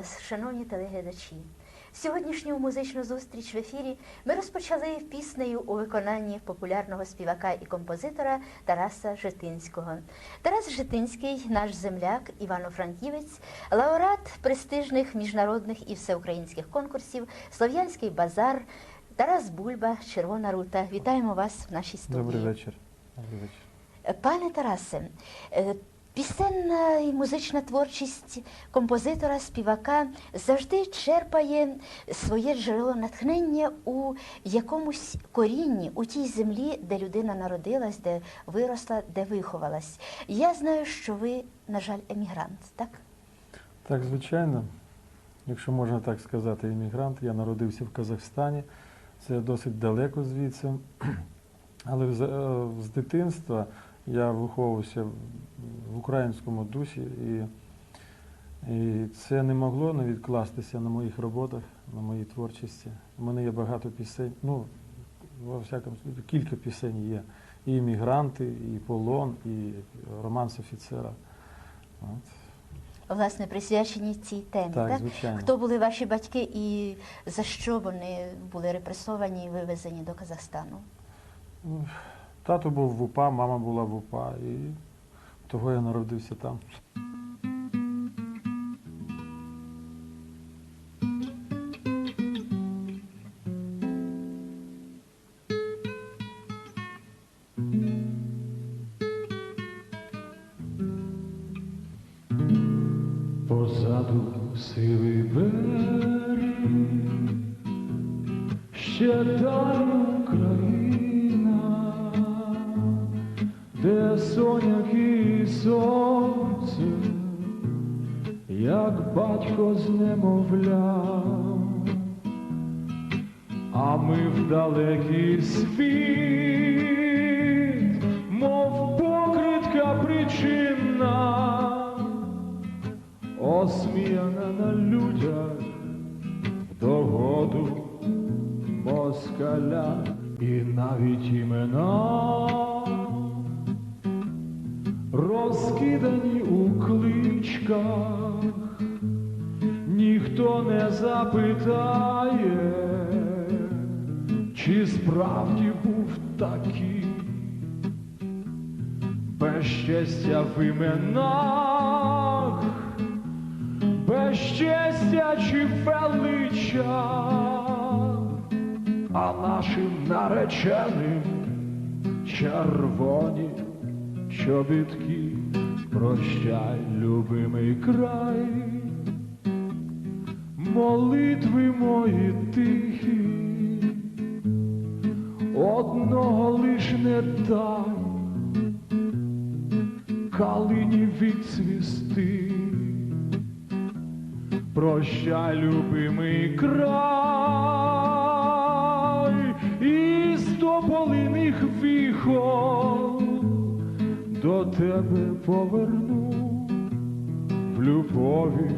Вас, шановні телеглядачі. Сьогоднішню музичну зустріч в ефірі ми розпочали піснею у виконанні популярного співака і композитора Тараса Житинського. Тарас Житинський, наш земляк, Івано-Франківець, лауреат престижних міжнародних і всеукраїнських конкурсів, Слов'янський базар, Тарас Бульба, Червона рута. Вітаємо вас в нашій студії. Добрий вечір. Добрий вечір. Пане Тарасе, е, пісенна і музична творчість композитора, співака завжди черпає своє джерело натхнення у якомусь корінні, у тій землі, де людина народилась, де виросла, де виховалась. Я знаю, що ви, на жаль, емігрант, так? Так, звичайно, якщо можна так сказати, іммігрант. Я народився в Казахстані, це досить далеко звідси. Але е, з дитинства я виховувався українському дусі, і, і це не могло не відкластися на моїх роботах, на моїй творчості. У мене є багато пісень. Ну, во всякому кілька пісень є. І іммігранти, і полон, і романс офіцера. От. Власне, присвячені цій темі. Так, так? звичайно. Хто були ваші батьки і за що вони були репресовані і вивезені до Казахстану? Ну, Тато був в УПА, мама була в УПА, і того я народився там. Немовлям, а ми в далекий світ, мов покритка причинна осміяна на людях догоду москаля і навіть імена. Розкидані у кличках, ніхто не запитає, чи справді був такий. Безчестя в іменах, безчестя чи велича, а нашим нареченим червоні чобітки, прощай, любимий край, молитви мої тихі, одного лиш не дай калині відцвісти. Прощай, любимий край, із тополиних віхол до тебе поверну в любові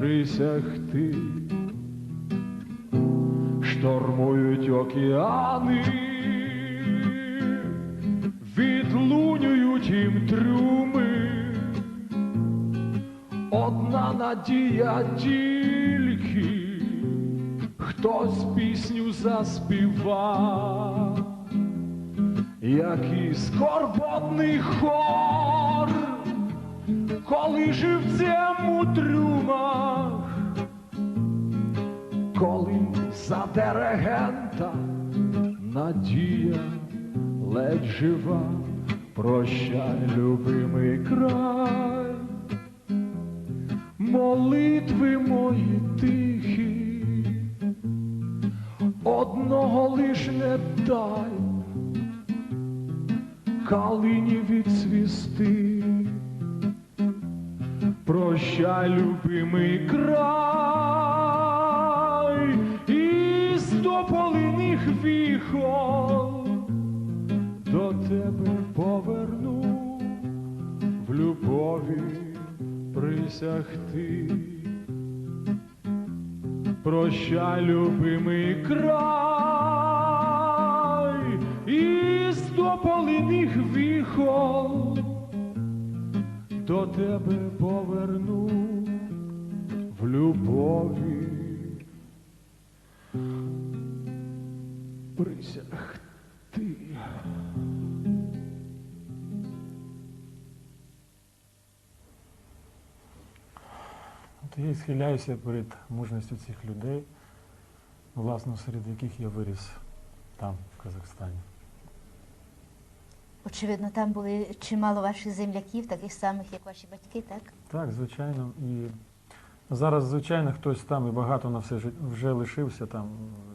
присягти. Штормують океани, відлунюють їм трюми. Одна надія тільки, хтось пісню заспіва, який скорботний хор, коли живцем у трюмах, коли за диригента надія ледь жива, прощай, любимий край молитви мої тихі, одного лиш не дай, калині відцвісти. Прощай, любимий край, із тополиних віхол до тебе поверну в любові присягти. Прощай, любимий край, із тополиних віхол до тебе любові присягти. От я і схиляюся перед мужністю цих людей, власно, серед яких я виріс там, в Казахстані. Очевидно, там були чимало ваших земляків, таких самих, як ваші батьки, так? Так, звичайно. І зараз, звичайно, хтось там і багато на все жит- вже лишився там.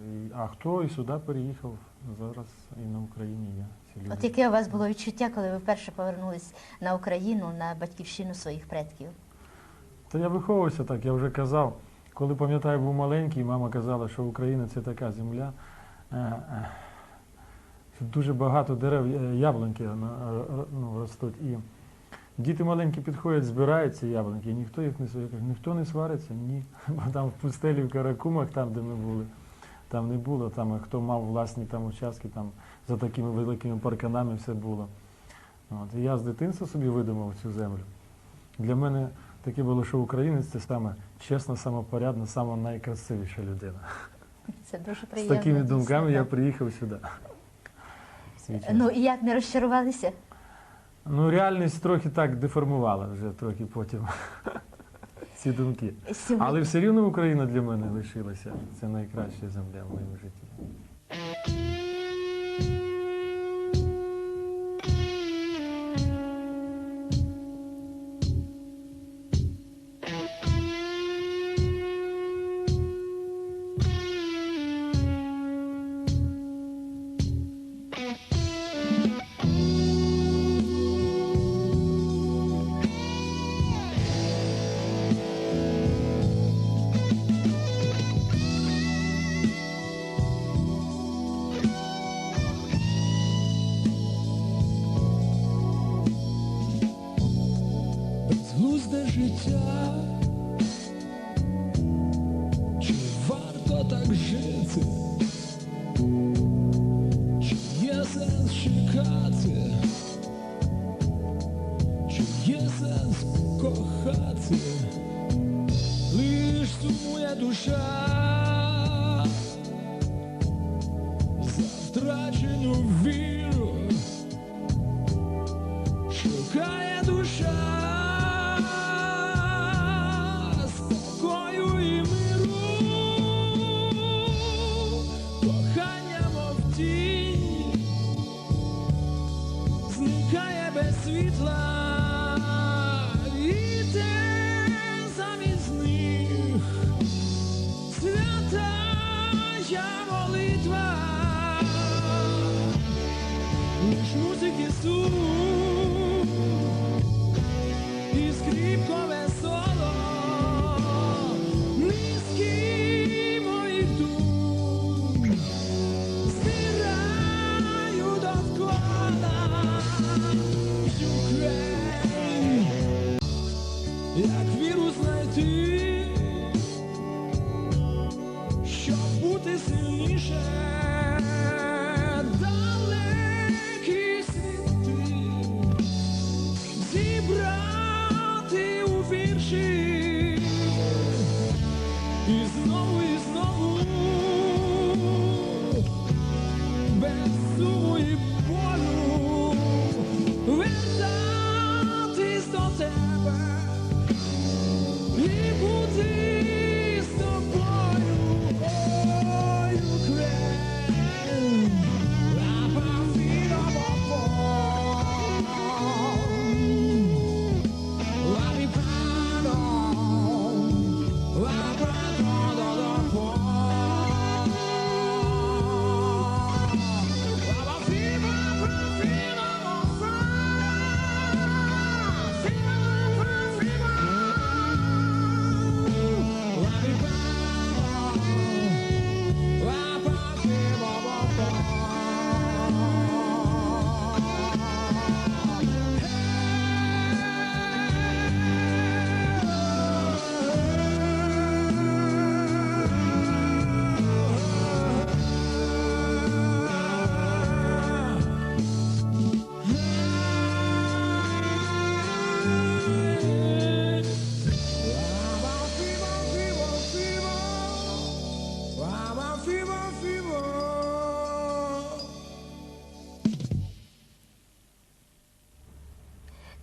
І, а хто і сюди переїхав, зараз і на Україні є ці люди. От яке у вас було відчуття, коли ви вперше повернулись на Україну, на батьківщину своїх предків? Та я виховувався так, я вже казав. Коли пам'ятаю, був маленький, мама казала, що Україна це така земля. е, е, що Дуже багато дерев е, яблуньки е, ну, ростуть. І діти маленькі підходять, збирають ці і ніхто їх не сварить. Ніхто не свариться, ні. Бо там в пустелі в Каракумах, там, де ми були, там не було. Там хто мав власні там участки, там за такими великими парканами все було. От. І я з дитинства собі видумав цю землю. Для мене таке було, що українець це саме чесна, самопорядна, сама найкрасивіша людина. Це дуже приємно. З такими думками я приїхав сюди. Ну і як не розчарувалися? Ну, реальність трохи так деформувала вже трохи потім ці думки. Сьогодні... Але все рівно Україна для мене лишилася. Це найкраща земля в моєму житті.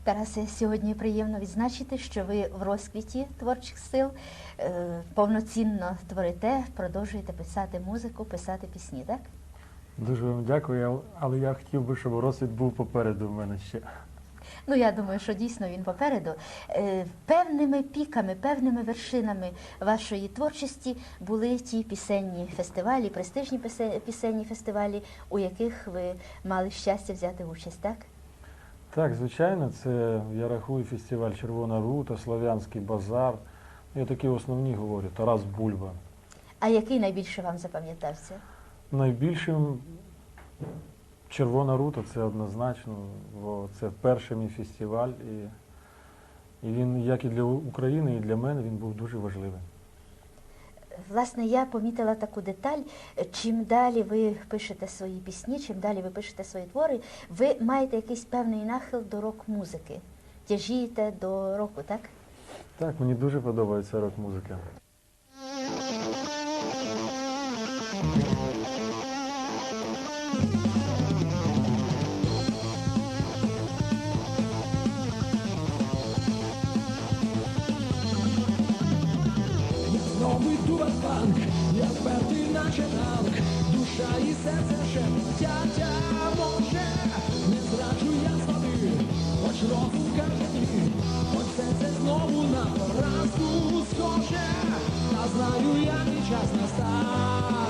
Тарасе, сьогодні приємно відзначити, що ви в розквіті творчих сил е, повноцінно творите, продовжуєте писати музику, писати пісні, так? Дуже вам дякую, але я хотів би, щоб розсвіт був попереду в мене ще. Ну, я думаю, що дійсно він попереду. Е, Певними піками, певними вершинами вашої творчості були ті пісенні фестивалі, престижні пісенні фестивалі, у яких ви мали щастя взяти участь, так? Так, звичайно, це я рахую фестиваль Червона рута, Слов'янський базар. Я такі основні говорю, Тарас Бульба. А який найбільше вам запам'ятався? Найбільшим Червона рута це однозначно, бо це перший мій фестиваль, і, і він, як і для України, і для мене, він був дуже важливий. Власне, я помітила таку деталь. Чим далі ви пишете свої пісні, чим далі ви пишете свої твори, ви маєте якийсь певний нахил до рок-музики. Тяжієте до року, так? Так, мені дуже подобається рок-музика. Наче душа і серце шепотять, а може, не зраджу я собі, хоч року каже ні, хоч серце знову на поразку схоже, та знаю я, мій час настане,